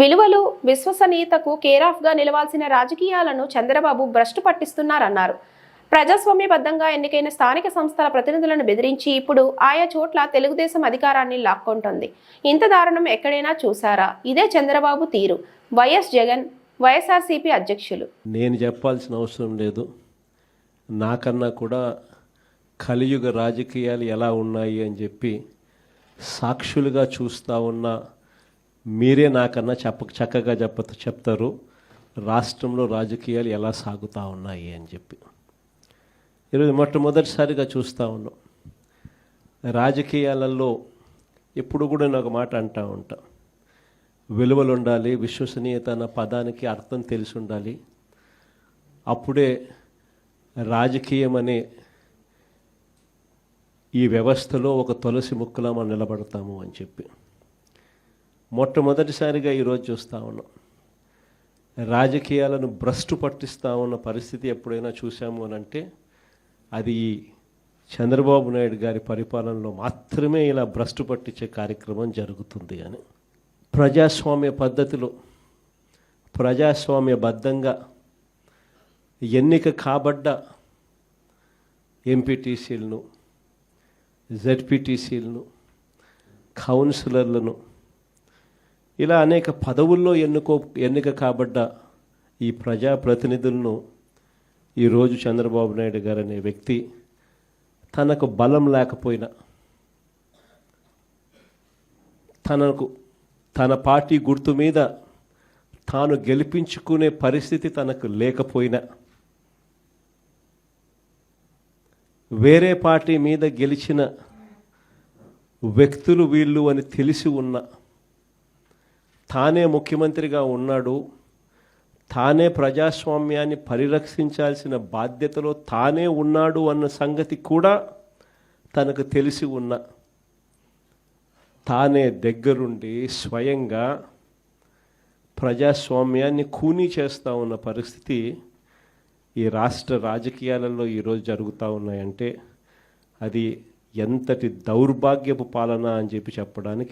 విలువలు విశ్వసనీయతకు కేరాఫ్గా నిలవాల్సిన రాజకీయాలను చంద్రబాబు భ్రష్టు పట్టిస్తున్నారన్నారు. ప్రజాస్వామ్యబద్ధంగా ఎన్నికైన స్థానిక సంస్థల ప్రతినిధులను బెదిరించి ఇప్పుడు ఆయా చోట్ల తెలుగుదేశం అధికారాన్ని లాక్కుంటోంది. ఇంత దారుణం ఎక్కడైనా చూసారా ఇదే చంద్రబాబు తీరు. వైఎస్ జగన్ వైఎస్ఆర్సీపీ అధ్యక్షులు. నేను చెప్పాల్సిన అవసరం లేదు. నాకన్నా కూడా కలియుగ రాజకీయాలు ఎలా ఉన్నాయి అని చెప్పి సాక్షులుగా చూస్తూ ఉన్న మీరే నాకన్నా చెప్ప చక్కగా చెప్ప చెప్తారు. రాష్ట్రంలో రాజకీయాలు ఎలా సాగుతూ ఉన్నాయి అని చెప్పి. ఈరోజు మొట్టమొదటిసారిగా చూస్తూ ఉన్నాం. రాజకీయాలలో ఎప్పుడు కూడా నేను ఒక మాట అంటూ ఉంటా. విలువలు ఉండాలి విశ్వసనీయత అన్న పదానికి అర్థం తెలిసి ఉండాలి అప్పుడే రాజకీయం అనే ఈ వ్యవస్థలో ఒక తులసి ముక్కలా మనం నిలబడతాము అని చెప్పి. మొట్టమొదటిసారిగా ఈరోజు చూస్తూ ఉన్నాం. రాజకీయాలను భ్రష్టు పట్టిస్తూ ఉన్న పరిస్థితి ఎప్పుడైనా చూసాము అని అంటే అది చంద్రబాబు నాయుడు గారి పరిపాలనలో మాత్రమే ఇలా భ్రష్టు పట్టించే కార్యక్రమం జరుగుతుంది అని. ప్రజాస్వామ్య పద్ధతిలో ప్రజాస్వామ్యబద్ధంగా ఎన్నిక కాబడ్డ ఎంపీటీసీలను జెడ్పీటీసీలను కౌన్సిలర్లను ఇలా అనేక పదవుల్లో ఎన్నుకో ఎన్నిక కాబడ్డ ఈ ప్రజాప్రతినిధులను ఈరోజు చంద్రబాబు నాయుడు గారు అనే వ్యక్తి తనకు బలం లేకపోయినా తనకు తన పార్టీ గుర్తు మీద తాను గెలిపించుకునే పరిస్థితి తనకు లేకపోయినా వేరే పార్టీ మీద గెలిచిన వ్యక్తులు వీళ్ళు అని తెలిసి ఉన్న తానే ముఖ్యమంత్రిగా ఉన్నాడు తానే ప్రజాస్వామ్యాన్ని పరిరక్షించాల్సిన బాధ్యతలో తానే ఉన్నాడు అన్న సంగతి కూడా తనకు తెలిసి ఉన్న. తానే దగ్గరుండి స్వయంగా ప్రజాస్వామ్యాన్ని కూనీ చేస్తూ ఉన్న పరిస్థితి ఈ రాష్ట్ర రాజకీయాలలో ఈరోజు జరుగుతూ ఉన్నాయంటే అది ఎంతటి దౌర్భాగ్యపు పాలన అని చెప్పి చెప్పడానికి